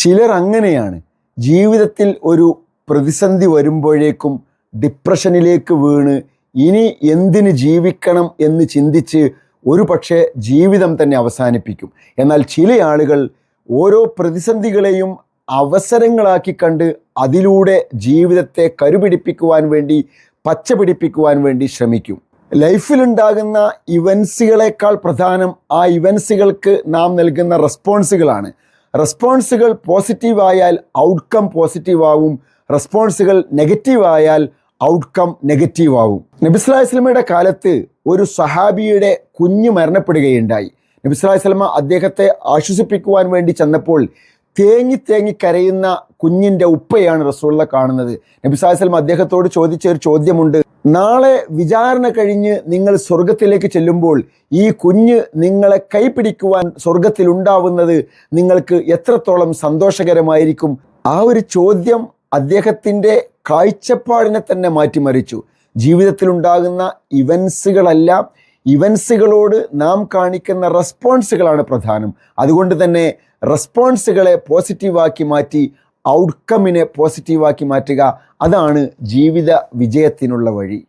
ചിലർ അങ്ങനെയാണ്. ജീവിതത്തിൽ ഒരു പ്രതിസന്ധി വരുമ്പോഴേക്കും ഡിപ്രഷനിലേക്ക് വീണ് ഇനി എന്തിന് ജീവിക്കണം എന്ന് ചിന്തിച്ച് ഒരു പക്ഷേ ജീവിതം തന്നെ അവസാനിപ്പിക്കും. എന്നാൽ ചില ആളുകൾ ഓരോ പ്രതിസന്ധികളെയും അവസരങ്ങളാക്കി കണ്ട് അതിലൂടെ ജീവിതത്തെ കരുപിടിപ്പിക്കുവാൻ വേണ്ടി പച്ച പിടിപ്പിക്കുവാൻ വേണ്ടി ശ്രമിക്കും. ലൈഫിലുണ്ടാകുന്ന ഇവൻസുകളെക്കാൾ പ്രധാനം ആ ഇവൻസുകൾക്ക് നാം നൽകുന്ന റെസ്പോൺസുകളാണ് റെസ്പോൺസുകൾ പോസിറ്റീവ് ആയാൽ ഔട്ട്കം പോസിറ്റീവ് ആവും. റെസ്പോൺസുകൾ നെഗറ്റീവ് ആയാൽ ഔട്ട്കം നെഗറ്റീവ് ആവും. നബിസ്ലാസ്ലമയുടെ കാലത്ത് ഒരു സഹാബിയുടെ കുഞ്ഞ് മരണപ്പെടുകയുണ്ടായി. നബിസ്ലാസ്ലമ അദ്ദേഹത്തെ ആശ്വസിപ്പിക്കുവാൻ വേണ്ടി ചെന്നപ്പോൾ തേങ്ങി തേങ്ങി കരയുന്ന കുഞ്ഞിന്റെ ഉപ്പയാണ് റസൂള്ള കാണുന്നത്. നബി നബിസ്ലാസ്ലം അദ്ദേഹത്തോട് ചോദിച്ച ഒരു ചോദ്യമുണ്ട്. നാളെ വിചാരണ കഴിഞ്ഞ് നിങ്ങൾ സ്വർഗത്തിലേക്ക് ചെല്ലുമ്പോൾ ഈ കുഞ്ഞ് നിങ്ങളെ കൈപിടിക്കുവാൻ സ്വർഗത്തിൽ ഉണ്ടാവുന്നത് നിങ്ങൾക്ക് എത്രത്തോളം സന്തോഷകരമായിരിക്കും? ആ ഒരു ചോദ്യം അദ്ദേഹത്തിന്റെ കാഴ്ചപ്പാടിനെ തന്നെ മാറ്റിമറിച്ചു. ജീവിതത്തിലുണ്ടാകുന്ന ഇവൻസുകളെല്ലാം ഇവൻസുകളോട് നാം കാണിക്കുന്ന റെസ്പോൺസുകളാണ് പ്രധാനം. അതുകൊണ്ട് തന്നെ റെസ്പോൺസുകളെ പോസിറ്റീവാക്കി മാറ്റി ഔട്ട്കമ്മിനെ പോസിറ്റീവാക്കി മാറ്റുക. അതാണ് ജീവിത വിജയത്തിനുള്ള വഴി.